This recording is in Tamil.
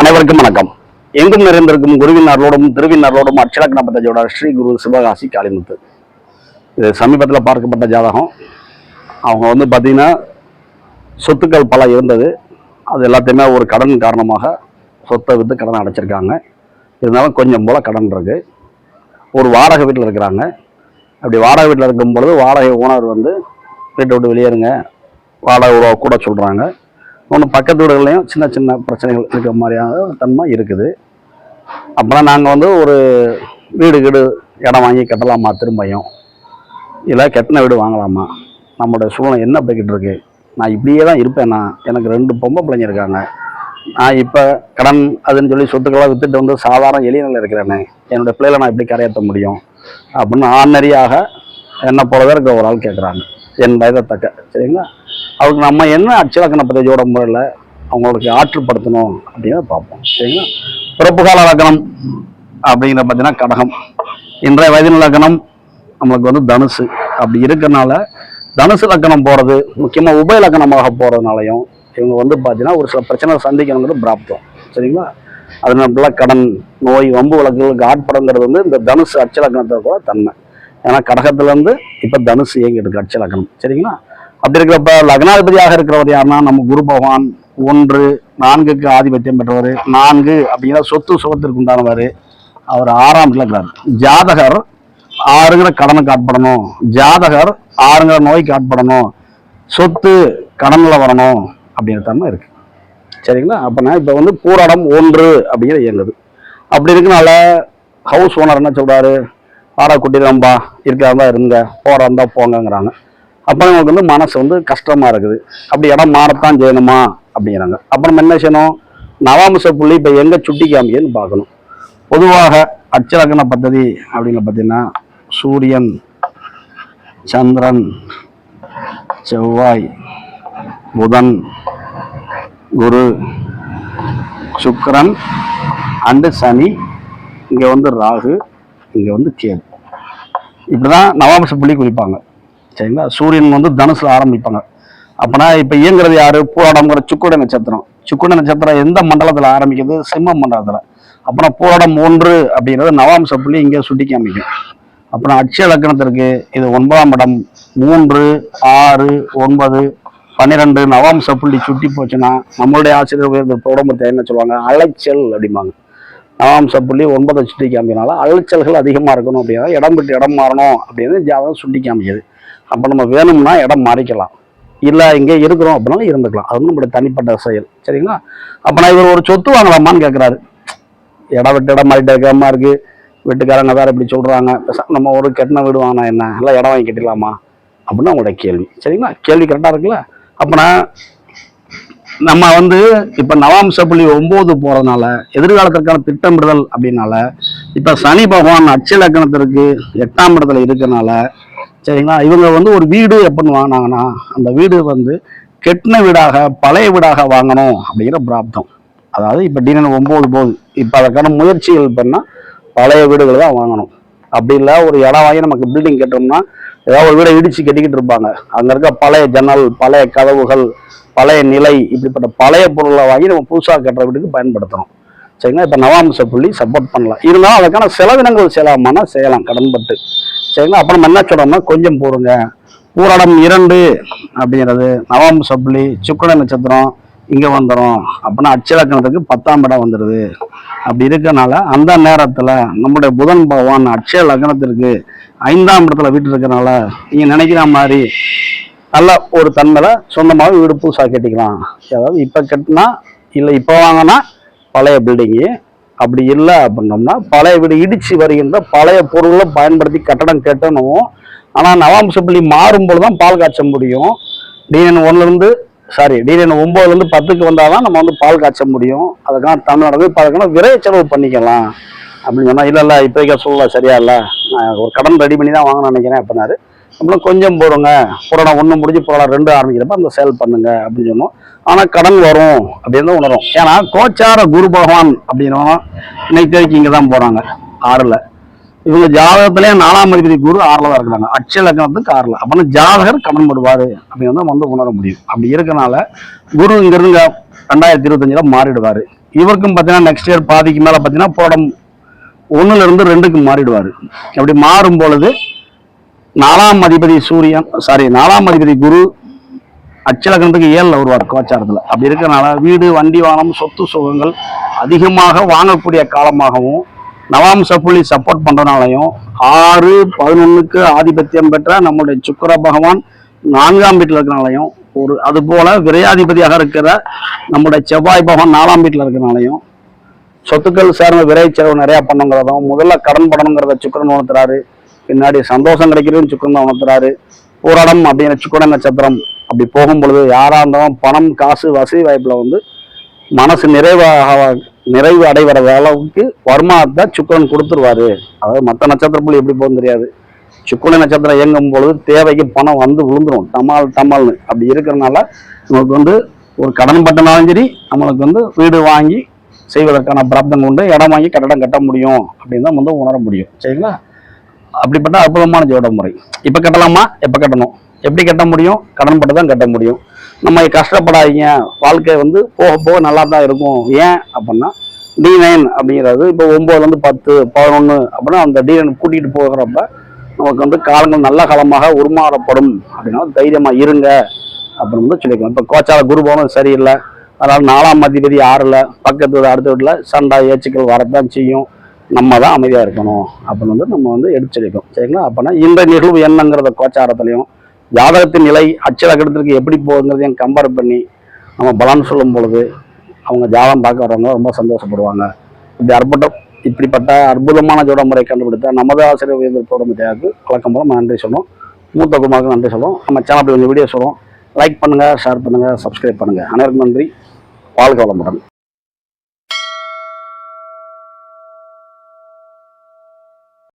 அனைவருக்கும் வணக்கம். எங்கும் நிறைந்திருக்கும் குருவின் அருளோடும் திருவின் அருளோடும் அட்சலக்கண பத்தஜோட ஸ்ரீ குரு சிவகாசி காளிமுத்து. இது சமீபத்தில் பார்க்கப்பட்ட ஜாதகம். அவங்க வந்து பார்த்திங்கன்னா சொத்துக்கள் பல இருந்தது. அது எல்லாத்தையுமே ஒரு கடன் காரணமாக சொத்தை விற்று கடன் அடைச்சிருக்காங்க. இருந்தாலும் கொஞ்சம் போல் கடன் இருக்குது ஒரு வாடகை வீட்டில் இருக்கிறாங்க. அப்படி வாடகை வீட்டில் இருக்கும் பொழுது வாடகை ஓனர் வந்து வீட்டை விட்டு வெளியேறுங்க. வாடகை உறவை கூட சொல்கிறாங்க ஒன்று பக்கத்து வீடுகள்லையும் சின்ன சின்ன பிரச்சனைகள் இருக்கிற மாதிரியான தன்மை இருக்குது. அப்புறம் நாங்கள் வந்து ஒரு வீடு கீடு இடம் வாங்கி கட்டலாமா திரும்பியும்? இல்லை கட்டின வீடு வாங்கலாமா? நம்மளுடைய சூழ்நிலை என்ன போய்கிட்டு இருக்கு? நான் இப்படியே தான் இருப்பேன்னா எனக்கு ரெண்டு பொம்பை பிள்ளைங்க இருக்காங்க. நான் இப்போ கடன் அதுன்னு சொல்லி சொத்துக்களாக வித்துட்டு வந்து சாதாரண எளிய நிலையில் இருக்கிறேனே. என்னுடைய பிள்ளைகளை நான் எப்படி கரையேற்ற முடியும்? அப்படின்னு ஆணரியாக என்னை போலவே இருக்க ஒரு ஆள் கேட்குறாங்க என் வயதத்தக்க சரிங்களா? அவருக்கு நம்ம என்ன அச்சலக்கண பதவியோட முறையில் அவங்களுக்கு ஆற்றுப்படுத்தணும் அப்படின்னு பார்ப்போம். சரிங்களா? பிறப்பு கால லக்கணம் அப்படிங்கிற பார்த்தீங்கன்னா கடகம். இன்றைய வயதின லக்கணம் நம்மளுக்கு வந்து தனுசு. அப்படி இருக்கிறனால தனுசு லக்கணம் போகிறது முக்கியமாக உபய லக்கணமாக போகிறதுனாலையும் இவங்க வந்து பார்த்தீங்கன்னா ஒரு சில பிரச்சனை சந்திக்கணுங்கிறது பிராப்தம். சரிங்களா? அது நம்மள கடன் நோய் வம்பு வழக்குகளுக்கு ஆட்படங்கிறது வந்து இந்த தனுசு அச்சலக்கணத்தை கூட தன்மை. ஏன்னா கடகத்துலேருந்து இப்போ தனுசு இயங்கிட்டு இருக்கு அச்சலக்கணம். சரிங்களா? அப்படி இருக்கிறப்ப லக்னாதிபதியாக இருக்கிறவர் யாருன்னா நம்ம குரு பகவான். ஒன்று நான்குக்கு ஆதிபத்தியம் பெற்றவர். நான்கு அப்படிங்கிற சொத்து சுகத்திற்கு உண்டானவர். அவர் ஆறாம் இருக்கிறார். ஜாதகர் ஆறுங்கிற கடனுக்கு ஆட்படணும் ஜாதகர் ஆறுங்கிற நோய்க்கு ஆட்படணும் சொத்து கடனில் வரணும் அப்படிங்கிற தன்மை இருக்கு. சரிங்களா? அப்போனா இப்போ வந்து பூராடம் ஒன்று அப்படிங்கிற இயங்குது. அப்படி இருக்கனால ஹவுஸ் ஓனர் என்ன சொல்கிறாரு வாடகை குட்டிடும்பா இருக்கிறதா இருங்க. போகிறாருந்தா போங்கங்கிறாங்க. அப்போ நமக்கு வந்து மனசு வந்து கஷ்டமாக இருக்குது. அப்படி இடம் மாறத்தான் செய்யணுமா? அப்படிங்கிறாங்க. அப்புறம் என்ன செய்யணும்? நவாம்ச புள்ளி இப்போ எங்கே சுட்டி காமிக்கன்னு பார்க்கணும். பொதுவாக அச்சலக்கண பദ്ധதி அப்படின்னு பார்த்தீங்கன்னா சூரியன் சந்திரன் செவ்வாய் புதன் குரு சுக்கரன் அண்டு சனி. இங்கே வந்து ராகு இங்கே வந்து கேது. இப்படி தான் நவாம்ச புள்ளி குறிப்பாங்க. சரிங்களா? சூரியன் வந்து தனுசுல ஆரம்பிப்பாங்க. அப்பனா இப்போ இயங்குறது யாரு? பூராடம்ங்கிற சுக்குட நட்சத்திரம். சுக்குட நட்சத்திரம் எந்த மண்டலத்தில் ஆரம்பிக்குது? சிம்ம மண்டலத்தில். அப்புறம் பூராடம் ஒன்று அப்படிங்கிறது நவாம்ச புள்ளி இங்கே சுட்டி காமிக்கும். அப்புறம் அட்சய லக்கணத்திற்கு இது ஒன்பதாம் இடம். மூன்று ஆறு ஒன்பது பன்னிரெண்டு நவாம்ச புள்ளி சுட்டி போச்சுன்னா நம்மளுடைய ஆசிரியர் உயர்ந்த உடம்பு என்ன சொல்லுவாங்க? அலைச்சல் அப்படிம்பாங்க. நவாம்ச புள்ளி ஒன்பதை சுட்டி காமிக்கனால அலைச்சல்கள் அதிகமாக இருக்கணும் அப்படின்னா இடம் விட்டு இடம் மாறணும் அப்படின்னு ஜாதகம் சுட்டி காமிக்குது அப்போ நம்ம வேணும்னா இடம் மாறிக்கலாம். இல்லை இங்கே இருக்கிறோம் அப்படின்னாலும் இருந்துக்கலாம். அது வந்து நம்மளுடைய தனிப்பட்ட செயல். சரிங்களா? அப்போ நான் இவர் ஒரு சொத்து வாங்கலாமான்னு கேட்குறாரு இடம் விட்டு இடம் மாறிட்டு இருக்காம இருக்கு. வீட்டுக்காரங்க வேறு இப்படி சொல்கிறாங்க நம்ம ஒரு கெட்டின வீடு வாங்கினா என்ன? இல்லை இடம் வாங்கி கட்டிடலாமா? அப்படின்னு அவங்களோட கேள்வி. சரிங்களா? கேள்வி கரெக்டாக இருக்குல்ல? அப்போனா நம்ம வந்து இப்போ நவாம்ச புள்ளி ஒம்பது போகிறதுனால எதிர்காலத்திற்கான திட்டமிடுதல் அப்படின்னால இப்போ சனி பகவான் அச்சலக்கணத்திற்கு எட்டாம் இடத்துல இருக்கறனால சரிங்களா? இவங்க வந்து ஒரு வீடு எப்படின்னு வாங்கினாங்கன்னா அந்த வீடு வந்து கெட்டின வீடாக பழைய வீடாக வாங்கணும் அப்படிங்கிற பிராப்தம். அதாவது இப்போ டிஎன் ஒம்பது போகுது. இப்போ அதற்கான முயற்சிகள் பண்ணால் பழைய வீடுகள் தான் வாங்கணும். அப்படி இல்லை ஒரு இடம் வாங்கி நமக்கு பில்டிங் கட்டோம்னா ஏதாவது ஒரு வீடை இடிச்சு கட்டிக்கிட்டு இருப்பாங்க. அங்கே இருக்க பழைய ஜன்னல் பழைய கதவுகள் பழைய நிலை இப்படிப்பட்ட பழைய பொருளை வாங்கி நம்ம புதுசாக கட்டுற வீட்டுக்கு பயன்படுத்தணும். சரிங்களா? இப்போ நவாம்ச புள்ளி சப்போர்ட் பண்ணலாம். இருந்தாலும் அதுக்கான செலவினங்கள் செய்யலாமான்னா செய்யலாம் கடன்பட்டு. சரிங்களா? அப்புறம் நம்ம என்ன சொல்றோம்னா கொஞ்சம் போடுங்க. ஊரடம் இரண்டு அப்படிங்கிறது நவாம்ச புள்ளி சுக்கர நட்சத்திரம் இங்கே வந்துடும் அப்படின்னா அச்சலக்கணத்துக்கு பத்தாம் இடம் வந்துடுது அப்படி இருக்கனால அந்த நேரத்தில் நம்முடைய புதன் பகவான் அட்சய லக்னத்திற்கு ஐந்தாம் இடத்துல வீட்டு இருக்கிறனால நீங்கள் நினைக்கிற மாதிரி நல்ல ஒரு தன்மையில சொந்தமாக வீடு புதுசாக கட்டிக்கலாம். அதாவது இப்போ கட்டினா இல்லை இப்போ வாங்கினா பழைய பில்டிங்கு அப்படி இல்லை அப்படின்னோம்னா பழைய வீடு இடிச்சு வருகின்ற பழைய பொருளை பயன்படுத்தி கட்டடம் கட்டணும். ஆனால் நவாம்ச பள்ளி மாறும்போது தான் பால் காய்ச்ச முடியும். டிஎன் ஒன்றுலேருந்து சாரி டிஎன் ஒம்போதுலேருந்து பத்துக்கு வந்தால் தான் நம்ம வந்து பால் காய்ச்ச முடியும். அதுக்கான தமிழ்நாடு இப்போ அதுக்கான விரை செலவு பண்ணிக்கலாம். அப்படின்னு சொன்னால் இல்லை இல்லை இப்போதைக்கு சொல்லல சரியா இல்லை. நான் ஒரு கடன் ரெடி பண்ணி தான் வாங்கணும்னு நினைக்கிறேன் அப்படின்னாரு. அப்புறம் கொஞ்சம் போடுங்க. புராணம் ஒன்று முடிஞ்சு புராணம் ரெண்டு ஆரம்பிக்கிறப்ப அந்த சேல் பண்ணுங்க அப்படின்னு சொன்னோம். ஆனால் கடன் வரும் அப்படின்னு தான் உணரும். ஏன்னா கோச்சார குரு பகவான் அப்படின்னா இன்னைக்கு தேதிக்கு இங்கே தான் போகிறாங்க ஆறில். இவங்க ஜாதகத்திலே நாலாம் அதிபதி குரு ஆறில் தான் இருக்கிறாங்க. அட்சய லக்னத்துக்கு ஆறில். அப்படின்னா ஜாதகர் கடன் படுவார் அப்படின்னு தான் வந்து உணர முடியும். அப்படி இருக்கனால குரு இங்கிருந்து ரெண்டாயிரத்தி இருபத்தஞ்சில் மாறிடுவார். இவருக்கும் பார்த்தீங்கன்னா நெக்ஸ்ட் இயர் பாதிக்கு மேலே பார்த்தீங்கன்னா புரடம் ஒன்றுலேருந்து ரெண்டுக்கு மாறிடுவார். அப்படி மாறும் பொழுது நாலாம் அதிபதி சூரியன் சாரி நாலாம் அதிபதி குரு அச்சலகனத்துக்கு ஏழில் வருவார் கோச்சாரத்தில் அப்படி இருக்கிறனால வீடு வண்டி வாகனம் சொத்து சுகங்கள் அதிகமாக வாங்கக்கூடிய காலமாகவும் நவாம் சப்புலி சப்போர்ட் பண்ணுறனாலையும் ஆறு பதினொன்றுக்கு ஆதிபத்தியம் பெற்ற நம்முடைய சுக்கர பகவான் நான்காம் வீட்டில் இருக்கிறனாலையும் ஒரு அதுபோல் விரையாதிபதியாக இருக்கிற நம்முடைய செவ்வாய் பகவான் நாலாம் வீட்டில் இருக்கிறனாலையும் சொத்துக்கள் சார்ந்த விரை செலவு நிறையா பண்ணுங்கிறதும் முதல்ல கடன் படணுங்கிறத சுக்கரன் உணர்த்துறாரு. பின்னாடி சந்தோஷம் கிடைக்கிறதுன்னு சுக்கரம் தான் உணர்த்துறாரு. போராடம் அப்படிங்கிற சுக்கரன் நட்சத்திரம் அப்படி போகும் பொழுது யாரா இருந்தாலும் பணம் காசு வசதி வாய்ப்புல வந்து மனசு நிறைவாக நிறைவு அடைவர அளவுக்கு வருமானத்தை சுக்கரன் கொடுத்துருவாரு. அதாவது மற்ற நட்சத்திர புள்ளி எப்படி போகும் தெரியாது. சுக்கரன் நட்சத்திரம் இயங்கும் பொழுது தேவைக்கு பணம் வந்து விழுந்துரும். டமால் டமால்னு அப்படி இருக்கிறனால நமக்கு வந்து ஒரு கடன் பட்டனாலும் சரி நம்மளுக்கு வந்து வீடு வாங்கி செய்வதற்கான பிராப்தம் கொண்டு இடம் வாங்கி கட்டடம் கட்ட முடியும் அப்படின்னு தான் வந்து உணர முடியும். சரிங்களா? அப்படிப்பட்ட அற்புதமான ஜோட முறை. இப்போ கட்டலாமா? எப்போ கட்டணும்? எப்படி கட்ட முடியும்? கடன் பட்டு தான் கட்ட முடியும். நம்ம கஷ்டப்படாதீங்க. வாழ்க்கை வந்து போக போக நல்லா தான் இருக்கும். ஏன் அப்படின்னா டி நைன் அப்படிங்கிறது இப்போ ஒம்போதுலேருந்து பத்து பதினொன்று அப்படின்னா அந்த டி நைன் கூட்டிகிட்டு போகிறப்ப நமக்கு வந்து காலங்கள் நல்ல காலமாக உருமாறப்படும். அப்படின்னா தைரியமாக இருங்க. அப்படின்னு வந்து சொல்லிக்கலாம் இப்போ கோச்சார குருபவனும் சரியில்லை. அதனால் நாலாம் அதிபதி ஆறில் பக்கத்து அடுத்த வீட்டில் சண்டை ஏச்சுக்கள் வரத்தான் செய்யும். நம்ம தான் அமைதியாக இருக்கணும் அப்படின்னு வந்து நம்ம வந்து எடுத்துரைக்கும் சரிங்களா? அப்படின்னா இந்த நிகழ்வு என்னங்கிறத கோச்சாரத்துலையும் ஜாதகத்தின் நிலை அச்சலக்கணத்திற்கு எப்படி போகுங்கிறதையும் கம்பேர் பண்ணி நம்ம பலன் சொல்லும் பொழுது அவங்க ஜாதகம் பார்க்க வரவங்க ரொம்ப சந்தோஷப்படுவாங்க. இப்படி அற்புதம் இப்படிப்பட்ட அற்புதமான ஜோட முறை கண்டுபிடித்த நமது ஆசிரியர் உயர்ந்த ஜோட வழக்கம் போல நம்ம நன்றி சொல்லுவோம் மூத்த குமாருக்கு நன்றி சொல்லுவோம் நம்ம சேனல் கொஞ்சம் வீடியோ சொல்லுவோம் லைக் பண்ணுங்கள் ஷேர் பண்ணுங்கள் சப்ஸ்கிரைப் பண்ணுங்கள் அனைவருக்கும் நன்றி. வாழ்க வளமுடன்.